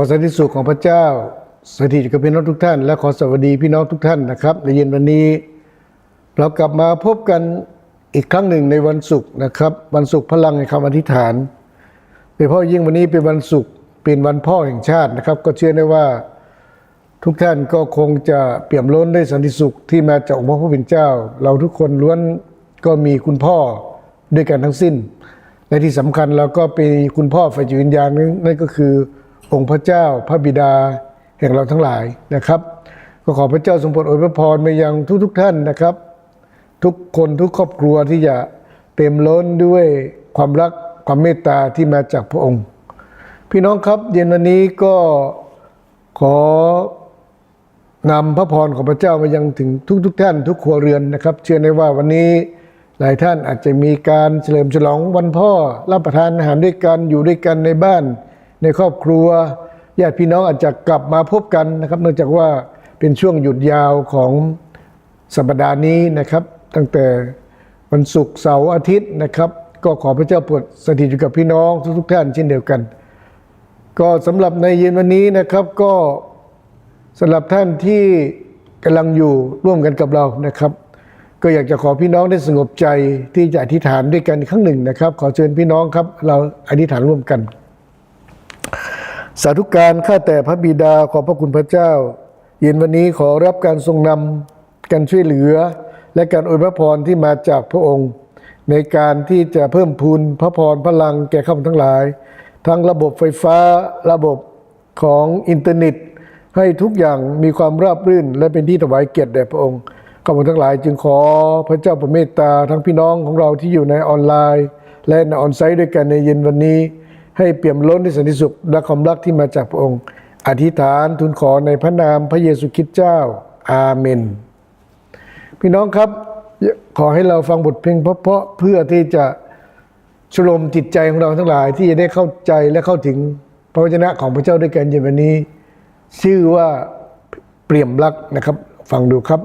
อสันติสุขของพระเจ้าสถิตกับพี่น้องทุกท่าน และขอสวัสดีพี่น้องทุกท่านนะครับ ในเย็นวันนี้ เรากลับมาพบกันอีกครั้งหนึ่งในวันศุกร์นะครับ วันศุกร์พลังในคำอธิษฐานโดยเฉพาะยิ่งวันนี้เป็นวันศุกร์เป็นวันพ่อแห่งชาตินะครับ ก็เชื่อได้ว่าทุกท่านก็คงจะเปี่ยมล้นด้วยสันติสุขที่มาจากองค์พระผู้เป็นเจ้า เราทุกคนล้วนก็มีคุณพ่อด้วยกันทั้งสิ้นและที่สำคัญเราก็เป็นคุณพ่อฝ่ายจิตวิญญาณนั่นก็คือ องค์พระเจ้าพระบิดาแห่งเราทั้งหลายนะครับ ก็ขอพระเจ้าทรงโปรดอวยพระพรมายังทุกๆทท่านนะครับ ทุกคนทุกครอบครัวที่จะเต็มล้นด้วยความรักความเมตตาที่มาจากพระองค์ พี่น้องครับเย็นวันนี้ก็ขอนำพระพรของพระเจ้ามายังถึงทุกๆทท่าน ทุกครัวเรือนนะครับ เชื่อในว่าวันนี้หลายท่านอาจจะมีการเฉลิมฉลองวันพ่อรับประทานอาหารด้วยกันอยู่ด้วยกันในบ้าน ในครอบครัวญาติพี่น้องอาจจะกลับมาพบกันนะครับ เนื่องจากว่าเป็นช่วงหยุดยาวของสัปดาห์นี้นะครับ ตั้งแต่วันศุกร์เสาร์อาทิตย์นะครับ ก็ขอพระเจ้าโปรดสถิตอยู่กับพี่น้องทุกๆท่านเช่นเดียวกัน ก็สำหรับในเย็นวันนี้นะครับก็สำหรับท่านที่กำลังอยู่ร่วมกันกับเรานะครับ ก็อยากจะขอพี่น้องได้สงบใจที่จะอธิษฐานด้วยกันครั้งหนึ่งนะครับ ขอเชิญพี่น้องครับ เราอธิษฐานร่วมกัน สาธุการข้าแต่พระบิดาขอพระคุณพระเจ้า เย็นวันนี้ขอรับการทรงนำการช่วยเหลือ และการอวยพระพรที่มาจากพระองค์ ในการที่จะเพิ่มพูนพระพรพลังแก่ข้าพทั้งหลาย ทั้งระบบไฟฟ้าระบบของอินเทอร์เน็ต ให้ทุกอย่างมีความราบรื่น และเป็นที่ถวายเกียรติแด่พระองค์ข้าพทั้งหลายจึงขอพระเจ้าประเมตตาทั้งพี่น้องของเราที่อยู่ในออนไลน์ และในออนไซต์ด้วยกันในเย็นวันนี้ ให้เปี่ยมล้นด้วยสันติสุขและความรักที่มาจากพระองค์ อธิษฐานทูลขอในพระนามพระเยซูคริสต์เจ้า อาเมน พี่น้องครับขอให้เราฟังบทเพลงเพราะๆเพื่อที่จะชโลมจิตใจของเราทั้งหลาย ที่จะได้เข้าใจและเข้าถึงพระวจนะของพระเจ้าด้วยกันเย็นวันนี้ ชื่อว่าเปี่ยมรักนะครับ ฟังดูครับ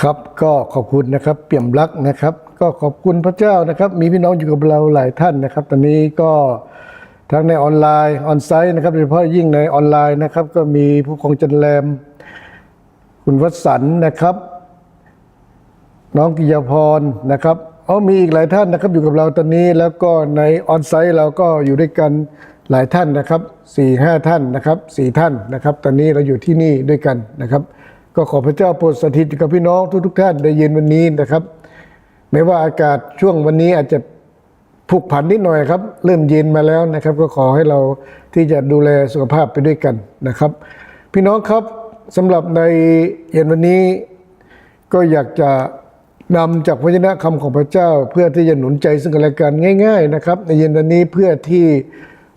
ครับก็ขอบคุณนะครับเปี่ยมรักนะครับ ก็ขอบคุณพระเจ้านะครับ มีพี่น้องอยู่กับเราหลายท่านนะครับ ตอนนี้ก็ทั้งในออนไลน์ออนไซต์นะครับโดยเฉพาะยิ่งในออนไลน์นะครับ ก็มีผู้คองจันแรม คุณวัสันนะครับ น้องกิยาพรนะครับเอามีอีกหลายท่านนะครับอยู่กับเราตอนนี้แล้วก็ในออนไซต์เราก็อยู่ด้วยกันหลายท่านนะครับสี่ห้าท่านนะครับสี่ท่านนะครับ ตอนนี้เราอยู่ที่นี่ด้วยกันนะครับ ก็ขอพระเจ้าโปรดสถิตกับพี่น้องทุกๆท่านในเย็นวันนี้นะครับแม้ว่าอากาศช่วงวันนี้อาจจะผุกผันนิดหน่อยครับ เริ่มเย็นมาแล้วนะครับ ก็ขอให้เราที่จะดูแลสุขภาพไปด้วยกันนะครับ พี่น้องครับสำหรับในเย็นวันนี้ ก็อยากจะนำจากพระชนะคำของพระเจ้า เพื่อที่จะหนุนใจซึ่งกันและกันง่าย ๆ นะครับ ในเย็นวันนี้เพื่อที่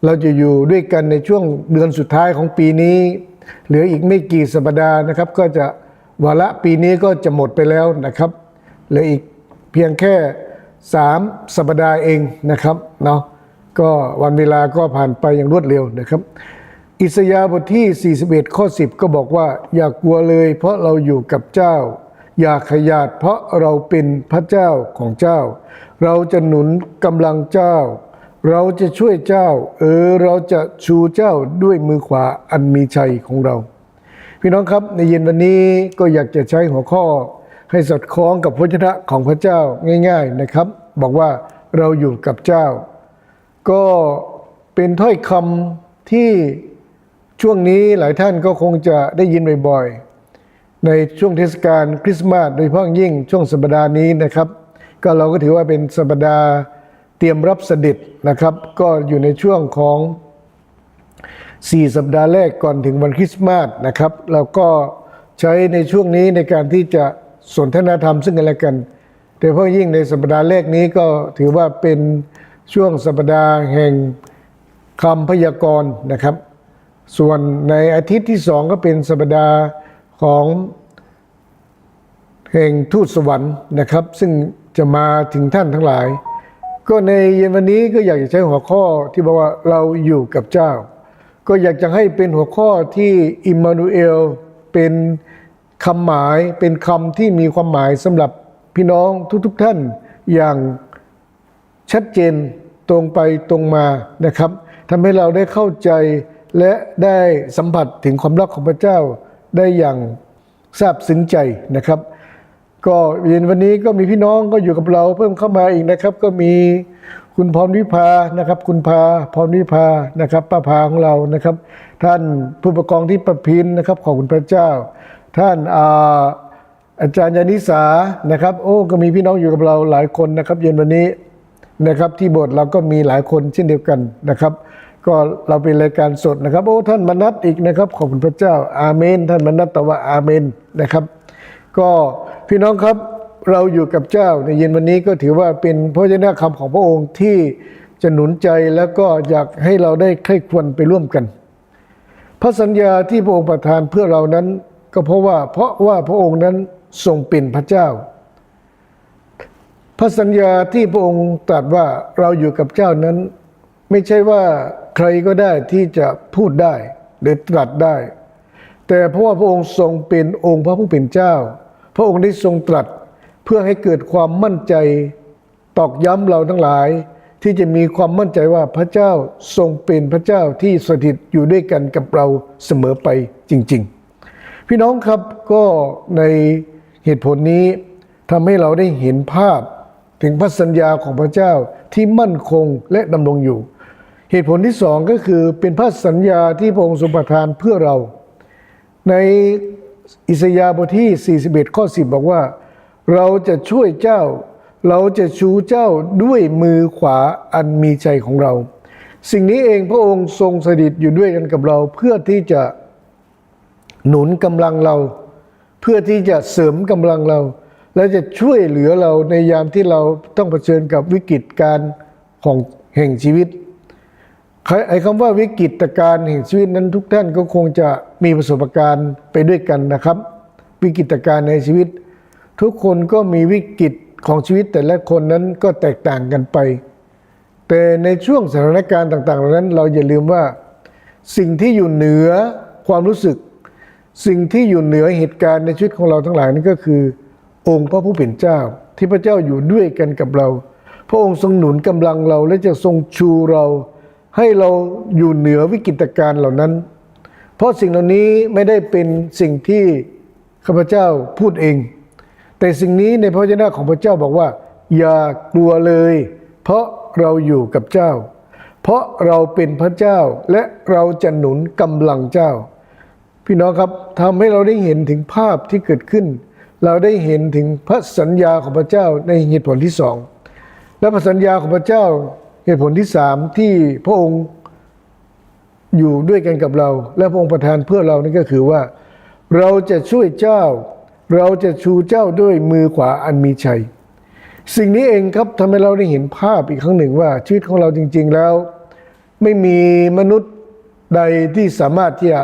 เราจะอยู่ด้วยกันในช่วงเดือนสุดท้ายของปีนี้ เหลืออีกไม่กี่สัปดาห์นะครับ ก็จะวาระปีนี้ก็จะหมดไปแล้วนะครับเหลืออีกเพียงแค่สามสัปดาห์เองนะครับเนาะก็วันเวลาก็ผ่านไปอย่างรวดเร็วนะครับ อิสยาบทที่ 41 ข้อ 10 ก็บอกว่า อย่ากลัวเลย เพราะเราอยู่กับเจ้า อย่าขยาดเพราะเราเป็นพระเจ้าของเจ้า เราจะหนุนกำลังเจ้า เราจะช่วยเจ้า เออเราจะชูเจ้าด้วยมือขวาอันมีชัยของเรา พี่น้องครับในเย็นวันนี้ก็อยากจะใช้หัวข้อ ให้สอดคล้องกับพระชนะของพระเจ้าง่าย ๆนะครับ บอกว่าเราอยู่กับเจ้า ก็เป็นถ้อยคำที่ช่วงนี้หลายท่านก็คงจะได้ยินบ่อยๆ ในช่วงเทศกาลคริสต์มาสโดยเฉพาะยิ่งช่วงสัปดาห์นี้นะครับ ก็เราก็ถือว่าเป็นสัปดาห์ เตรียมรับเสด็จนะครับ ก็อยู่ในช่วงของ 4 สัปดาห์แรกก่อนถึงวันคริสต์มาสนะครับเราก็ใช้ในช่วงนี้ในการที่จะสนทนาธรรมซึ่งกันและกันแต่เพาะยิ่งในสัปดาห์แรกนี้ก็ถือว่าเป็นช่วงสัปดาห์แห่งคำพยากรณ์นะครับ ส่วนในอาทิตย์ที่สองก็เป็นสัปดาห์ของแห่งทูตสวรรค์นะครับ ซึ่งจะมาถึงท่านทั้งหลาย ก็ในเย็นวันนี้ก็อยากจะใช้หัวข้อที่บอกว่าเราอยู่กับเจ้า ก็อยากจะให้เป็นหัวข้อที่อิมมานูเอลเป็นคำหมายเป็นคำที่มีความหมายสำหรับพี่น้องทุกๆทท่านอย่างชัดเจนตรงไปตรงมานะครับทำให้เราได้เข้าใจและได้สัมผัสถึงความรักของพระเจ้าได้อย่างซาบซึ้งใจนะครับ ก็เย็นวันนี้ก็มีพี่น้องก็อยู่กับเราเพิ่มเข้ามาอีกนะครับ ก็มีคุณพรวิภานะครับ คุณพาพรวิภานะครับป้าพาของเรานะครับ ท่านผู้ประกองที่ประพินนะครับขอบคุณพระเจ้า ท่านอาอาจารย์ยานิสานะครับ โอ้ก็มีพี่น้องอยู่กับเราหลายคนนะครับ เย็นวันนี้นะครับที่โบสถ์เราก็มีหลายคนเช่นเดียวกันนะครับ ก็เราเป็นรายการสดนะครับ โอ้ท่านมนัตอีกนะครับ ขอบคุณพระเจ้าอาเมน ท่านมนัตตะว่าอาเมนนะครับ ก็ พี่น้องครับเราอยู่กับเจ้าในเย็นวันนี้ก็ถือว่าเป็นพระเจ้าคำของพระองค์ที่จะหนุนใจแล้วก็อยากให้เราได้ใคร่ควรไปร่วมกัน พระสัญญาที่พระองค์ประทานเพื่อเรานั้น ก็เพราะว่าเพราะว่าพระองค์นั้นทรงเป็นพระเจ้า พระสัญญาที่พระองค์ตรัสว่าเราอยู่กับเจ้านั้น ไม่ใช่ว่าใครก็ได้ที่จะพูดได้หรือตรัสได้ แต่เพราะว่าพระองค์ทรงเป็นองค์พระผู้เป็นเจ้า พระองค์ได้ทรงตรัสเพื่อให้เกิดความมั่นใจตอกย้ำเราทั้งหลาย ที่จะมีความมั่นใจว่าพระเจ้าทรงเป็นพระเจ้าที่สถิตอยู่ด้วยกันกับเราเสมอไปจริง ๆ พี่น้องครับก็ในเหตุผลนี้ทำให้เราได้เห็นภาพถึงพระสัญญาของพระเจ้าที่มั่นคงและดำรงอยู่ เหตุผลที่สองก็คือเป็นพระสัญญาที่พระองค์ทรงประทานเพื่อเรา ใน อิสยาห์บทที่ 41 ข้อ 10 บอกว่า เราจะช่วยเจ้า เราจะชูเจ้าด้วยมือขวาอันมีใจของเรา สิ่งนี้เองพระองค์ทรงสถิตอยู่ด้วยกันกับเรา เพื่อที่จะหนุนกำลังเรา เพื่อที่จะเสริมกำลังเรา และจะช่วยเหลือเราในยามที่เราต้องเผชิญกับวิกฤตการของแห่งชีวิต ไอ้คำว่าวิกฤตการณ์แห่งชีวิตนั้นทุกท่านก็คงจะมีประสบการณ์ไปด้วยกันนะครับ วิกฤตการณ์ในชีวิต ทุกคนก็มีวิกฤตของชีวิตแต่ละคนนั้นก็แตกต่างกันไป แต่ในช่วงสถานการณ์ต่าง ๆ เหล่านั้น เราอย่าลืมว่า สิ่งที่อยู่เหนือความรู้สึก สิ่งที่อยู่เหนือเหตุการณ์ในชีวิตของเราทั้งหลายนั่นก็คือ องค์พระผู้เป็นเจ้า ที่พระเจ้าอยู่ด้วยกันกับเรา พระองค์ทรงหนุนกำลังเราและจะทรงชูเรา ให้เราอยู่เหนือวิกฤตการณ์เหล่านั้น เพราะสิ่งเหล่านี้ไม่ได้เป็นสิ่งที่ข้าพเจ้าพูดเอง แต่สิ่งนี้ในพระวจนะของพระเจ้าบอกว่า อย่ากลัวเลย เพราะเราอยู่กับเจ้า เพราะเราเป็นพระเจ้าและเราจะหนุนกำลังเจ้า พี่น้องครับทำให้เราได้เห็นถึงภาพที่เกิดขึ้น เราได้เห็นถึงพระสัญญาของพระเจ้าในเหตุผลที่สองและพระสัญญาของพระเจ้า เหตุผลที่สามที่พระองค์อยู่ด้วยกันกับเรา และพระองค์ประทานเพื่อเรานั่นก็คือว่า เราจะช่วยเจ้า เราจะชูเจ้าด้วยมือขวาอันมีชัย สิ่งนี้เองครับทำให้เราได้เห็นภาพอีกครั้งหนึ่งว่า ชีวิตของเราจริง ๆแล้ว ไม่มีมนุษย์ใดที่สามารถที่จะ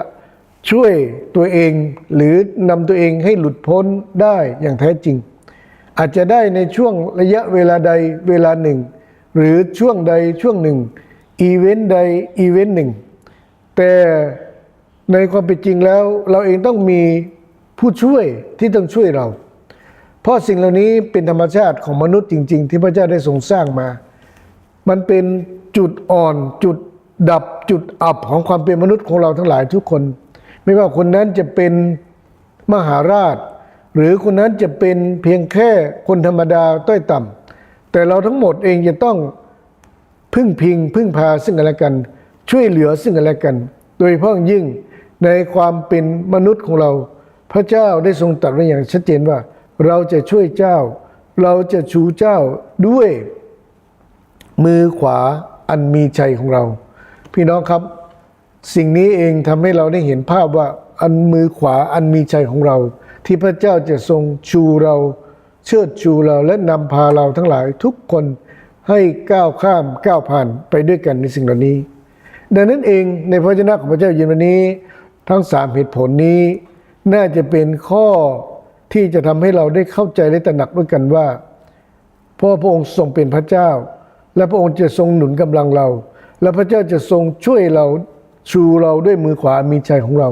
ช่วยตัวเองหรือนำตัวเองให้หลุดพ้นได้อย่างแท้จริง อาจจะได้ในช่วงระยะเวลาใดเวลาหนึ่ง หรือช่วงใดช่วงหนึ่งอีเวนต์ใดอีเวนต์หนึ่ง แต่ในความเป็นจริงแล้ว เราเองต้องมีผู้ช่วยที่ต้องช่วยเรา เพราะสิ่งเหล่านี้เป็นธรรมชาติของมนุษย์จริง ๆ ที่พระเจ้าได้ทรงสร้างมา มันเป็นจุดอ่อนจุดดับจุดอับของความเป็นมนุษย์ของเราทั้งหลายทุกคน ไม่ว่าคนนั้นจะเป็นมหาราช หรือคนนั้นจะเป็นเพียงแค่คนธรรมดาต้อยต่ำ แต่เราทั้งหมดเองจะต้องพึ่งพิงพึ่งพาซึ่งกันและกัน ช่วยเหลือซึ่งกันและกัน โดยเฉพาะอย่างยิ่งในความเป็นมนุษย์ของเรา พระเจ้าได้ทรงตรัสไว้อย่างชัดเจนว่า เราจะช่วยเจ้า เราจะชูเจ้าด้วยมือขวาอันมีชัยของเรา พี่น้องครับ สิ่งนี้เองทำให้เราได้เห็นภาพว่าอันมือขวาอันมีชัยของเรา ที่พระเจ้าจะทรงชูเรา เชิดชูเราและนำพาเราทั้งหลายทุกคนให้ก้าวข้ามก้าวผ่านไปด้วยกันในสิ่งเหล่านี้ ดังนั้นเองในพระวจนะของพระเจ้าเย็นวันนี้ ทั้งสามเหตุผลนี้ น่าจะเป็นข้อที่จะทำให้เราได้เข้าใจและตระหนักด้วยกันว่าพราะพระองค์ทรงเป็นพระเจ้า และพระองค์จะทรงหนุนกำลังเรา และพระเจ้าจะทรงช่วยเราชูเราด้วยมือขวามีชัยของเรา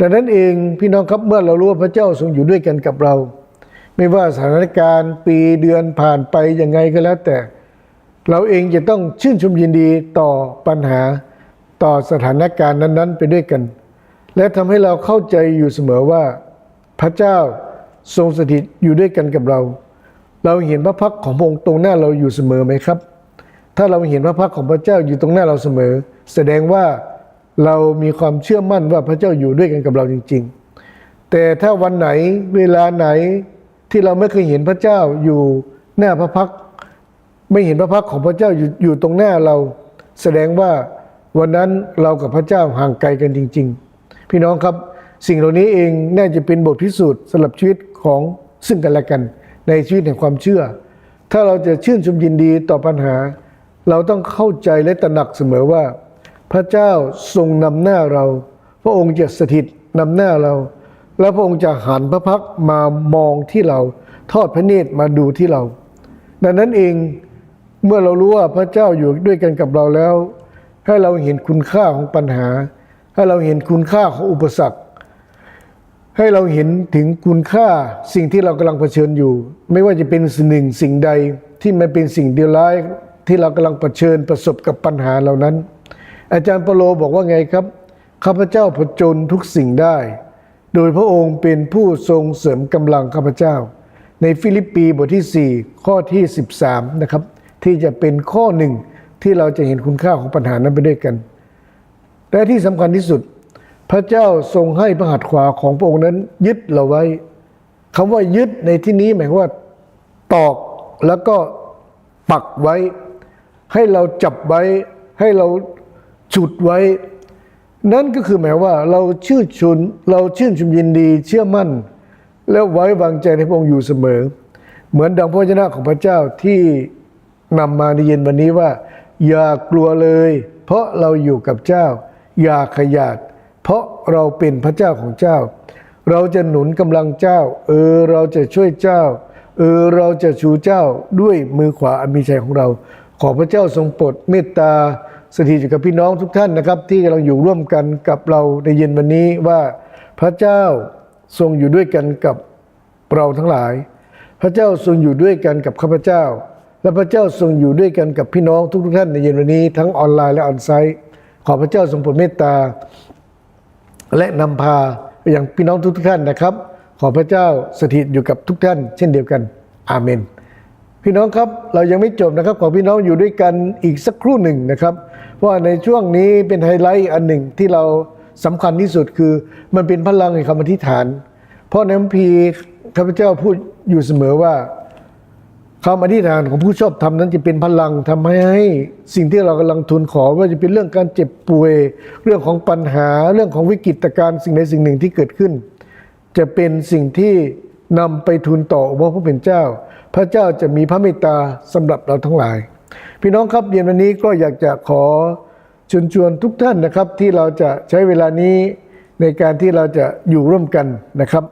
ดังนั้นเองพี่น้องครับเมื่อเรารู้ว่าพระเจ้าทรงอยู่ด้วยกันกับเรา ไม่ว่าสถานการณ์ปีเดือนผ่านไปยังไงก็แล้วแต่ เราเองจะต้องชื่นชมยินดีต่อปัญหาต่อสถานการณ์นั้น ๆ ไปด้วยกัน และทำให้เราเข้าใจอยู่เสมอว่า พระเจ้าทรงสถิตอยู่ด้วยกันกับเรา เราเห็นพระพักของพระองค์ตรงหน้าเราอยู่เสมอไหมครับ ถ้าเราเห็นพระพักของพระเจ้าอยู่ตรงหน้าเราเสมอ แสดงว่าเรามีความเชื่อมั่นว่าพระเจ้าอยู่ด้วยกันกับเราจริง ๆ แต่ถ้าวันไหนเวลาไหน ที่เราไม่เคยเห็นพระเจ้าอยู่หน้าพระพักไม่เห็นพระพักของพระเจ้าอยู่อยู่ตรงหน้าเรา แสดงว่าวันนั้นเรากับพระเจ้าห่างไกลกันจริง ๆ พี่น้องครับสิ่งเหล่านี้เองน่าจะเป็นบทพิสูจน์สำหรับชีวิตของซึ่งกันและกัน ในชีวิตแห่งความเชื่อ ถ้าเราจะชื่นชมยินดีต่อปัญหา เราต้องเข้าใจและตระหนักเสมอว่า พระเจ้าทรงนำหน้าเรา พระองค์จะสถิตนำหน้าเรา และพระองค์จะหันพระพักมามองที่เราทอดพระเนตรมาดูที่เรา ดังนั้นเองเมื่อเรารู้ว่าพระเจ้าอยู่ด้วยกันกับเราแล้ว ให้เราเห็นคุณค่าของปัญหา ให้เราเห็นคุณค่าของอุปสรรค ให้เราเห็นถึงคุณค่าสิ่งที่เรากำลังเผชิญอยู่ ไม่ว่าจะเป็นสิ่งหนึ่งสิ่งใดที่มันเป็นสิ่งเดียวร้ายที่เรากำลังเผชิญประสบกับปัญหาเหล่านั้น อาจารย์เปโลบอกว่าไงครับข้าพเจ้าผจญทุกสิ่งได้ โดยพระองค์เป็นผู้ทรงเสริมกำลังข้าพเจ้า ในฟิลิปปีบทที่ 4 ข้อที่ 13 นะครับ ที่จะเป็นข้อหนึ่งที่เราจะเห็นคุณค่าของปัญหานั้นไปด้วยกัน และที่สำคัญที่สุด พระเจ้าทรงให้พระหัตถ์ขวาของพระองค์นั้นยึดเราไว้คำว่ายึดในที่นี้หมายว่าตอกแล้วก็ปักไว้ ให้เราจับไว้ ให้เราจุดไว้ นั่นก็คือหมายว่าเราชื่นชมเราชื่นชมยินดีเชื่อมั่น และไว้วางใจในพระองค์อยู่เสมอ เหมือนดังพระวจนะของพระเจ้าที่นำมาในเย็นวันนี้ว่า อย่ากลัวเลย เพราะเราอยู่กับเจ้า อย่าขยาดเพราะเราเป็นพระเจ้าของเจ้า เราจะหนุนกำลังเจ้า เออเราจะช่วยเจ้า เออเราจะชูเจ้าด้วยมือขวาอันมีชัยของเรา ขอพระเจ้าทรงโปรดเมตตา สถิตอยู่กับพี่น้องทุกท่านนะครับ ที่กำลังอยู่ร่วมกันกับเราในเย็นวันนี้ว่าพระเจ้าทรงอยู่ด้วยกันกับเราทั้งหลาย พระเจ้าทรงอยู่ด้วยกันกับข้าพเจ้า และพระเจ้าทรงอยู่ด้วยกันกับพี่น้องทุกๆท่านในเย็นวันนี้ ทั้งออนไลน์และออนไซต์ ขอพระเจ้าทรงโปรดเมตตา และนำพาไปยังพี่น้องทุกๆท่านนะครับ ขอพระเจ้าสถิตอยู่กับทุกท่าน เช่นเดียวกัน อาเมน พี่น้องครับเรายังไม่จบนะครับขอพี่น้องอยู่ด้วยกันอีกสักครู่หนึ่งนะครับเพราะว่าในช่วงนี้เป็นไฮไลท์อันหนึ่งที่เราสำคัญที่สุดคือ มันเป็นพลังแห่งคำอธิษฐาน เพราะในคัมภีร์ข้าพเจ้าพูดอยู่เสมอว่าคำอธิษฐานของผู้ชอบธรรมนั้นจะเป็นพลังทำให้ให้สิ่งที่เรากำลังทูลขอว่าจะเป็นเรื่องการเจ็บป่วย เรื่องของปัญหาเรื่องของวิกฤตการณ์สิ่งใดสิ่งหนึ่งที่เกิดขึ้น จะเป็นสิ่งที่นำไปทูลต่อพระผู้เป็นเจ้า พระเจ้าจะมีพระเมตตาสำหรับเราทั้งหลาย พี่น้องครับเย็นวันนี้ก็อยากจะขอชวนชวนทุกท่านนะครับ ที่เราจะใช้เวลานี้ในการที่เราจะอยู่ร่วมกันนะครับ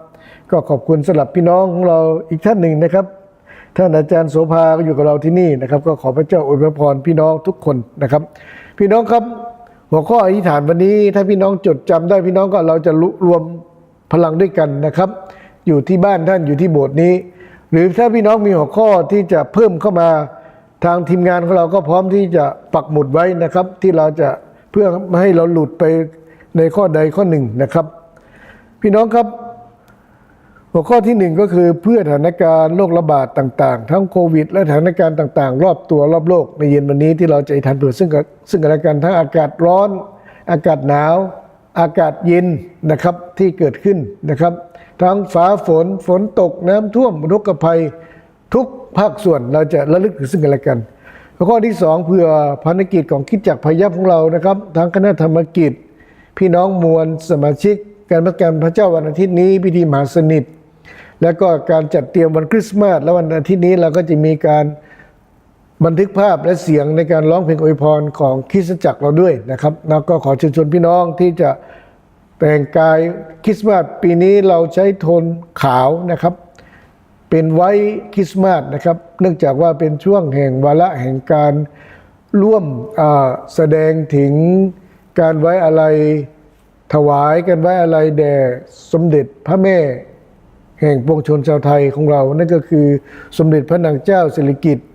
ก็ขอบคุณสำหรับพี่น้องของเราอีกท่านหนึ่งนะครับท่านอาจารย์โสภาก็อยู่กับเราที่นี่นะครับ ก็ขอพระเจ้าอวยพรพี่น้องทุกคนนะครับ พี่น้องครับหัวข้ออธิษฐานวันนี้ ถ้าพี่น้องจดจำได้พี่น้องก็เราจะรวมพลังด้วยกันนะครับ อยู่ที่บ้านท่านอยู่ที่โบสถ์นี้ หรือถ้าพี่น้องมีหัวข้อที่จะเพิ่มเข้ามาทางทีมงานของเราก็พร้อมที่จะปักหมุดไว้นะครับ ที่เราจะเพื่อไม่ให้เราหลุดไปในข้อใดข้อหนึ่งนะครับ พี่น้องครับ หัวข้อที่หนึ่งก็คือเพื่อสถานการณ์โรคระบาดต่างๆ ทั้งโควิด และสถานการณ์ต่าง ๆ รอบตัวรอบโลกในเย็นวันนี้ที่เราจะอธิษฐานเผื่อซึ่งซึ่งกันและกันทั้งอากาศร้อน อากาศหนาว อากาศเย็นนะครับที่เกิดขึ้นนะครับ ทั้งฟ้าฝนฝนตกน้ำท่วมอุกภัย ทุกภาคส่วนเราจะระลึกถึงซึ่งกันและกันข้อที่สองเพื่อภารกิจของคิดจักรพยัพของเรานะครับ ทั้งคณะธรรมกิจ พี่น้องมวลสมาชิก การมัสการพระเจ้าวันอาทิตย์นี้พิธีมหาสนิท แล้วก็การจัดเตรียมวันคริสต์มาสและวันอาทิตย์นี้เราก็จะมีการบันทึกภาพและเสียงในการร้องเพลงอวยพรของคริสตจักรเราด้วยนะครับแล้วก็ขอเชิญชวนพี่น้องที่จะ แต่งกายคริสต์มาสปีนี้เราใช้โทนขาวนะครับ เป็นไว้คริสต์มาสนะครับ เนื่องจากว่าเป็นช่วงแห่งวาระแห่งการร่วมแสดงถึงการไว้อะไรถวายกันไว้อะไรแด่สมเด็จพระแม่ แห่งปวงชนชาวไทยของเรา นั่นก็คือสมเด็จพระนางเจ้าสิริกิติ์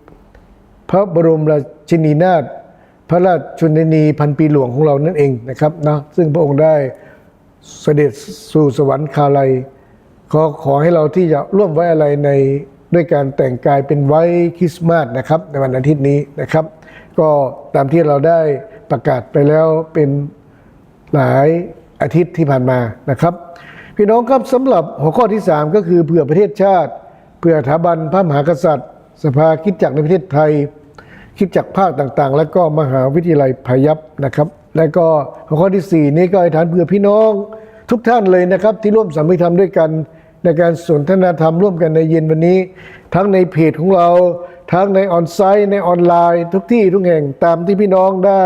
พระบรมราชินีนาถพระราชชนนีพันปีหลวงของเรานั่นเองนะครับนะซึ่งพระองค์ได้ เสด็จสู่สวรรคาลัยขอขอให้เราที่จะร่วมไว้อะไรในด้วยการแต่งกายเป็นไว้คริสต์มาสนะครับ ในวันอาทิตย์นี้นะครับ ก็ตามที่เราได้ประกาศไปแล้วเป็นหลายอาทิตย์ที่ผ่านมานะครับ พี่น้องครับสำหรับหัวข้อที่ 3 ก็คือเพื่อประเทศชาติ เพื่อสถาบันพระมหากษัตริย์ สภาคิดจักรในประเทศไทย คิดจักรภาคต่างๆ และก็มหาวิทยาลัยพยัพนะครับ และก็หัวข้อทีสี่ 4 นี้ก็อธิษฐานเพื่อพี่น้องทุกท่านเลยนะครับ ที่ร่วมสามัคคีธรรมด้วยกัน ในการสนทนาธรรมร่วมกันในเย็นวันนี้ ทั้งในเพจของเรา ทั้งในออนไซต์ ในออนไลน์ ทุกที่ทุกแห่งตามที่พี่น้องได้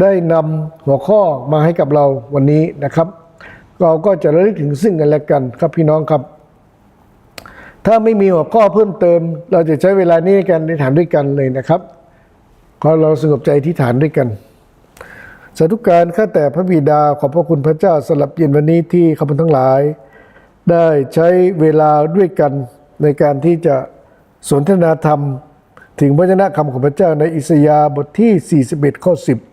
ได้นำหัวข้อมาให้กับเราวันนี้นะครับ เราก็จะระลึกถึงซึ่งกันและกันครับพี่น้องครับ ถ้าไม่มีหัวข้อเพิ่มเติม เราจะใช้เวลานี้ในการอธิฐานด้วยกันเลยนะครับขอเราสงบใจที่ฐานด้วยกัน สาธุการข้าแต่พระบิดาขอบพระคุณพระเจ้าสลับเย็นวันนี้ที่ข้าพเจ้าทั้งหลาย ได้ใช้เวลาด้วยกันในการที่จะสนทนาธรรม ถึงพระชนะคำของพระเจ้าในอิสยาห์บทที่ 41 ข้อ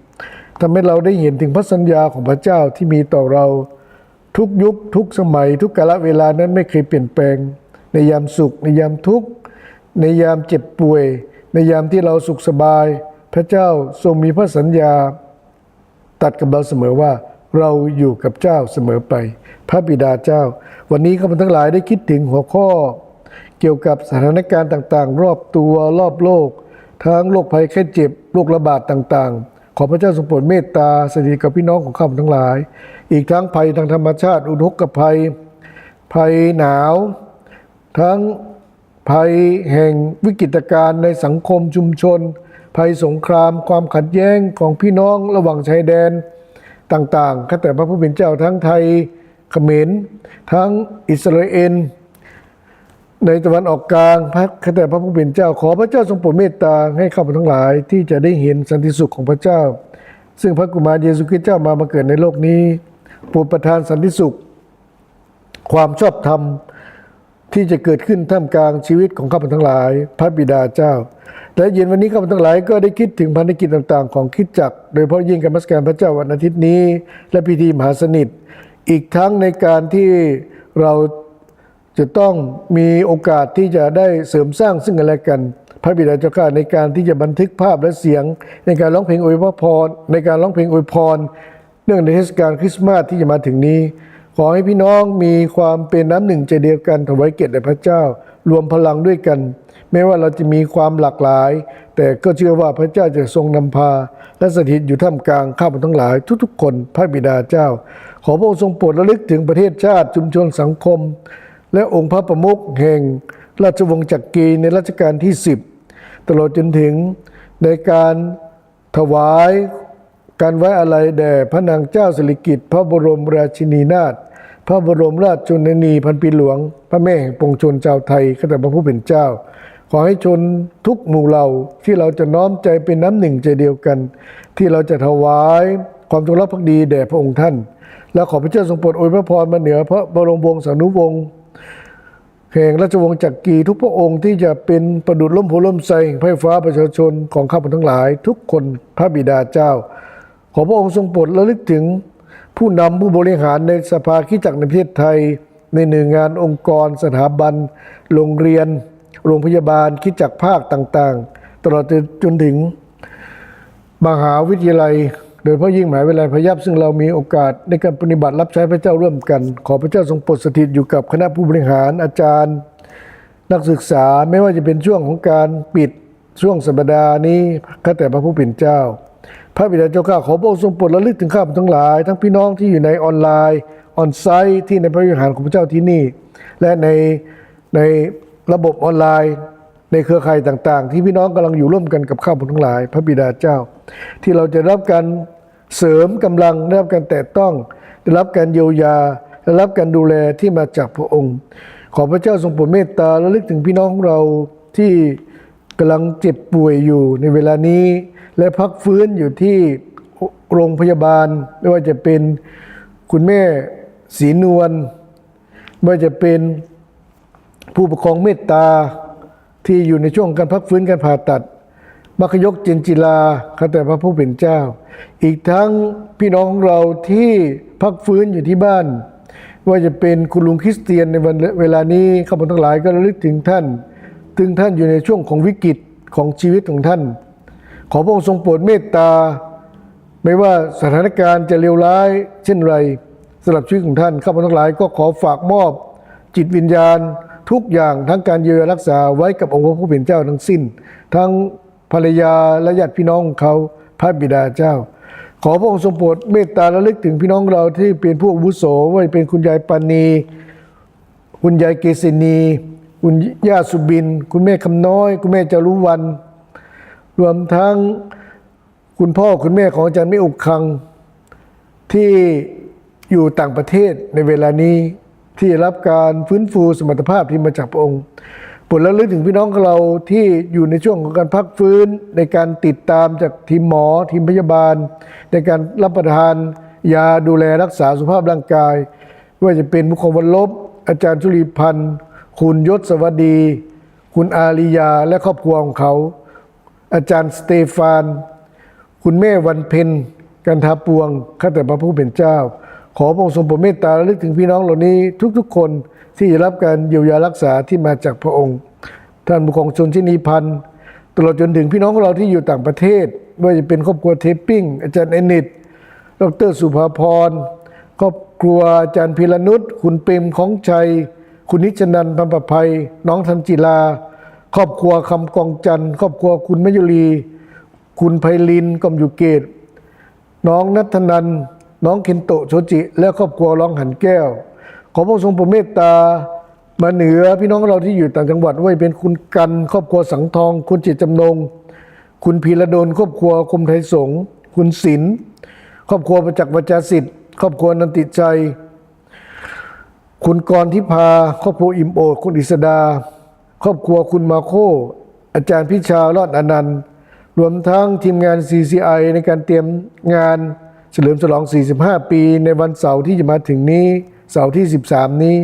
10ทำให้เราได้เห็นถึงพระสัญญาของพระเจ้าที่มีต่อเราทุกยุคทุกสมัย ทุกกาลเวลานั้นไม่เคยเปลี่ยนแปลง ในยามสุข ในยามทุกข์ในยามเจ็บป่วย ในยามที่เราสุขสบาย พระเจ้าทรงมีพระสัญญา ตัดกับเราเสมอว่าเราอยู่กับเจ้าเสมอไป พระบิดาเจ้า วันนี้ข้าพเจ้าทั้งหลายได้คิดถึงหัวข้อ เกี่ยวกับสถานการณ์ต่างๆ รอบตัวรอบโลก ทั้งโรคภัยแค่เจ็บโรคระบาดต่างๆ ขอพระเจ้าทรงโปรดเมตตาสถิตกับพี่น้องของข้าพเจ้าทั้งหลาย อีกทั้งภัยทางธรรมชาติ อุทกภัย ภัยหนาว ทั้ง ภัยแห่งวิกฤตการณ์ในสังคมชุมชน ภัยสงคราม ความขัดแย้งของพี่น้องระหว่างชายแดนต่างๆข้าแต่พระผู้เป็นเจ้าทั้งไทยเขมรทั้งอิสราเอลในตะวันออกกลางพระข้าแต่พระผู้เป็นเจ้าขอพระเจ้าทรงโปรดเมตตาให้ข้าพเจ้าทั้งหลายที่จะได้เห็นสันติสุขของพระเจ้า ซึ่งพระกุมารเยซูคริสต์เจ้ามามาเกิดในโลกนี้โปรดประทานสันติสุข ความชอบธรรม ที่จะเกิดขึ้นท่ามกลางชีวิตของข้าพเจ้าทั้งหลาย พระบิดาเจ้า และเย็นวันนี้ข้าพเจ้าทั้งหลายก็ได้คิดถึงภารกิจต่างๆ ของคิดจัก โดยเฉพาะยิ่งการมัสการพระเจ้าวันอาทิตย์นี้ และพิธีมหาสนิท อีกทั้งในการที่เราจะต้องมีโอกาสที่จะได้เสริมสร้างซึ่งกันและกัน พระบิดาเจ้าข้าในการที่จะบันทึกภาพและเสียง ในการร้องเพลงอวยพรในการร้องเพลงอวยพร เนื่องในเทศกาลคริสต์มาสที่จะมาถึงนี้ ขอให้พี่น้องมีความเป็นน้ำหนึ่งใจเดียวกันถวายเกียรติแด่พระเจ้า รวมพลังด้วยกันแม้ว่าเราจะมีความหลากหลาย แต่ก็เชื่อว่าพระเจ้าจะทรงนำพา และสถิตอยู่ท่ามกลางข้าพเจ้าทั้งหลาย ทุกๆ คนพระบิดาเจ้า ขอพระองค์ทรงโปรดระลึกถึงประเทศชาติชุมชนสังคม และองค์พระประมุขแห่ง ราชวงศ์จักรีในรัชกาลที่ 10 ตลอดจนถึงในการถวายการไว้อะไรแด่พระนางเจ้าสิริกิติ์พระบรมราชินีนาถ พระบรมราชชนนีพันปีหลวง พระแม่แห่งปวงชนชาวไทยข้าแต่พระผู้เป็นเจ้า ขอให้ชนทุกหมู่เหล่าที่เราจะน้อมใจเป็นน้ำหนึ่งใจเดียวกัน ที่เราจะถวายความจงรักภักดีแด่พระองค์ท่าน และขอพระเจ้าทรงโปรดอวยพระพรมาเหนือพระบรมวงศานุวงศ์แห่งราชวงศ์จักรีทุกพระองค์ที่จะเป็นประดุจล่มโพล่มไทรแห่งไพร่ฟ้าประชาชนของข้าพเจ้าทั้งหลาย ทุกคนพระบิดาเจ้า ขอพระองค์ทรงโปรดระลึกถึง ผู้นำผู้บริหารในสภาคริสตจักรในประเทศไทย ในหน่วยงานองค์กร สถาบัน โรงเรียน โรงพยาบาลคริสตจักรภาคต่างๆ ตลอดจนถึง มหาวิทยาลัย โดยเฉพาะยิ่งหมหาวิทยาลัยพยัพซึ่งเรามีโอกาสในการปฏิบัติรับใช้พระเจ้าร่วมกัน ขอพระเจ้าทรงโปรดสถิตอยู่กับคณะผู้บริหารอาจารย์ นักศึกษาไม่ว่าจะเป็นช่วงของการปิดช่วงสัปดาห์นี้ข้าแต่พระผู้เป็นเจ้า พระบิดาเจ้าข้าขอพระองค์ทรงโปรดระลึกถึงข้าพทั้งหลาย ทั้งพี่น้องที่อยู่ในออนไลน์ออนไซต์ที่ในพระวิหารของพระเจ้าที่นี่ และในในระบบออนไลน์ในเครือข่ายต่าง ๆ ที่พี่น้องกำลังอยู่ร่วมกันกับข้าพทั้งหลาย พระบิดาเจ้า ที่เราจะรับการเสริมกำลังได้รับการแตะต้อง ได้รับการเยียวยาได้รับการดูแลที่มาจากพระองค์ ขอพระเจ้าทรงโปรดเมตตาและลึกถึงพี่น้องของเราที่กำลังเจ็บป่วยอยู่ในเวลานี้ และพักฟื้นอยู่ที่โรงพยาบาล ไม่ว่าจะเป็นคุณแม่ศรีนวลไม่ว่าจะเป็นผู้ปกครองเมตตาที่อยู่ในช่วงการพักฟื้นการผ่าตัดมัคยกเจนจิลาข้าแต่พระผู้เป็นเจ้า อีกทั้งพี่น้องของเราที่พักฟื้นอยู่ที่บ้าน ว่าจะเป็นคุณลุงคริสเตียนในวันเวลานี้ข้าพเจ้าทั้งหลายก็ระลึกถึงท่าน ถึงท่านอยู่ในช่วงของวิกฤตของชีวิตของท่าน ขอพระองค์ทรงโปรดเมตตา ไม่ว่าสถานการณ์จะเลวร้าย เช่นไรสำหรับชีวิตของท่านข้าพเจ้าทั้งหลายก็ขอฝากมอบ จิตวิญญาณ ทุกอย่างทั้งการเยียวยารักษาไว้กับองค์พระผู้เป็นเจ้าทั้งสิ้น ทั้งภรรยาและญาติพี่น้องเขาพระบิดาเจ้า ขอพระองค์ทรงโปรดเมตตาและลึกถึงพี่น้องเราที่เป็นผู้อาวุโสว่าเป็นคุณยายปานี คุณยายเกษณีคุณย่าสุบิน คุณแม่คำน้อย คุณแม่จารุวัน รวมทั้งคุณพ่อคุณแม่ของอาจารย์ไม่อุกคัง ที่อยู่ต่างประเทศในเวลานี้ที่ได้รับการฟื้นฟูสมรรถภาพที่มาจากพระองค์ปรดระลึกถึงพี่น้องของเราที่อยู่ในช่วงของการพักฟื้นในการติดตามจากทีมหมอทีมพยาบาล ในการรับประทานยาดูแลรักษาสุขภาพร่างกายไม่ว่าจะเป็นมุขงวันลบ อาจารย์ชุลีพันธ์ คุณยศสวัสดี คุณอาริยาและครอบครัวของเขา อาจารย์สเตฟาน คุณแม่วันเพ็ญกันทาปวงข้าแต่พระผู้เป็นเจ้า ขอพระองค์ทรงโปรดเมตตาและลึกถึงพี่น้องเหล่านี้ทุกๆ คนที่จะรับการเยียวยารักษาที่มาจากพระองค์ ท่านผู้ของชนชินีพันธ์ตลอดจนถึงพี่น้องของเราที่อยู่ต่างประเทศไม่ว่าจะเป็นครอบครัวเทปปิ้ง อาจารย์เอนิตดรสุภาพรครอบครัวอาจารย์พิรนุชคุณเปรมของชัย คุณนิชนันพันประภัย น้องธันจิลา ครอบครัวคำกองจันทร์ครอบครัวคุณมยุรี คุณไพลินกอมอยู่เกต น้องนัทนัน น้องเคนโตโชจิ และครอบครัวร้องหันแก้ว ขอพระทรงโปรดเมตตามาเหนือพี่น้องเราที่อยู่ต่างจังหวัดไว้เป็นคุณกันครอบครัวสังทอง คุณจิตจำนง คุณพีระดลครอบครัวคมไทยสงฆ์คุณศิลป์ครอบครัวประจักษ์วจาสิทธิ์ครอบครัวนันติใจ คุณกรทิพาครอบครัวอิมโอคุณอิสดา ครอบครัวคุณมาโค อาจารย์พิชารอดอนันต์ รวมทั้งทีมงาน CCI ในการเตรียมงานเฉลิมฉลอง 45 ปี ในวันเสาร์ที่จะมาถึงนี้ เสาร์ที่ 13 นี้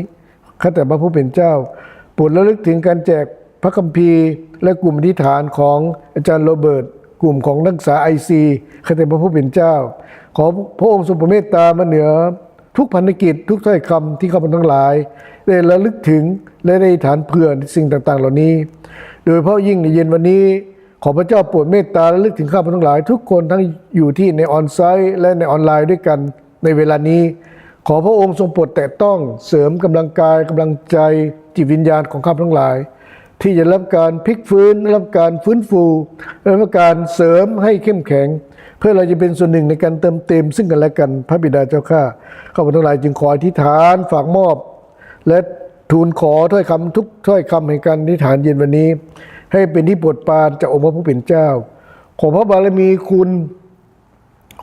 ข้าแต่พระผู้เป็นเจ้าโปรดระลึกถึงการแจกพระคัมภีร์ และกลุ่มอธิษฐานของอาจารย์โรเบิร์ตกลุ่มของนักศึกษาไอซีข้าแต่พระผู้เป็นเจ้า ขอพระองค์ทรงโปรดเมตตามาเหนือ ทุกพันธกิจทุกถ้อยคำที่ข้าพเจ้าทั้งหลาย ได้ระลึกถึงและได้ฐานเพื่อสิ่งต่างๆ เหล่านี้ โดยเฉพาะยิ่งในเย็นวันนี้ ขอพระเจ้าโปรดเมตตาและลึกถึงข้าพเจ้าทั้งหลาย ทุกคนทั้งอยู่ที่ในออนไซต์และในออนไลน์ด้วยกันในเวลานี้ ขอพระองค์ทรงโปรดแตะต้องเสริมกำลังกายกำลังใจจิตวิญญาณของข้าพเจ้าทั้งหลาย ที่จะรับการพลิกฟื้นรับการฟื้นฟูและรับการเสริมให้เข้มแข็ง พื่อเราจะเป็นส่วนหนึ่งในการเติมเต็ม ซึ่งกันและกันพระบิดาเจ้าข้าข้าพเจ้าทั้งหลายจึงขออธิษฐานฝากมอบ และทูลขอถ้อยคำทุกถ้อยคำแห่งการอธิษฐานเย็นวันนี้ ให้เป็นที่โปรดปรานจากองค์พระผู้เป็นเจ้า ขอพระบารมีคุณ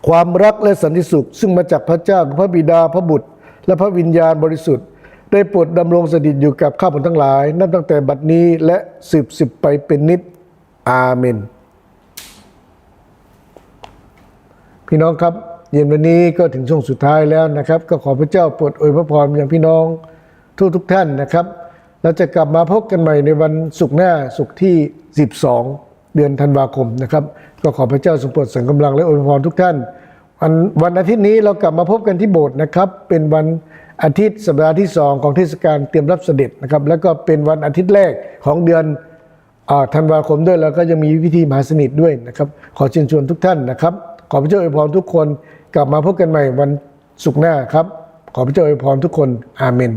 ความรักและสันติสุข ซึ่งมาจากพระเจ้าพระบิดาพระบุตร และพระวิญญาณบริสุทธิ์ ได้โปรดดำรงสถิตอยู่กับข้าพเจ้าทั้งหลาย นับตั้งแต่บัดนี้และสืบสืบไปเป็นนิจอาเมน พี่น้องครับ เย็นวันนี้ก็ถึงช่วงสุดท้ายแล้วนะครับ ก็ขอพระเจ้าโปรดอวยพระพรอย่างพี่น้องทุกทุกท่านนะครับ เราจะกลับมาพบกันใหม่ในวันศุกร์หน้าศุกร์ที่ 12 เดือนธันวาคมนะครับ ก็ขอพระเจ้าทรงโปรดเสริมกำลังและอวยพรทุกท่านวันวันอาทิตย์นี้เรากลับมาพบกันที่โบสถ์นะครับ เป็นวันอาทิตย์สัปดาห์ที่ 2 ของเทศกาลเตรียมรับเสด็จนะครับ แล้วก็เป็นวันอาทิตย์แรกของเดือนอธันวาคมด้วยแล้วก็ยังมีพิธีมหาสนิทด้วยนะครับ ขอเชิญชวนทุกท่านนะครับ ขอพระเจ้าอวยพรทุกคน กลับมาพบกันใหม่วันศุกร์หน้าครับ ขอพระเจ้าอวยพรทุกคน อาเมน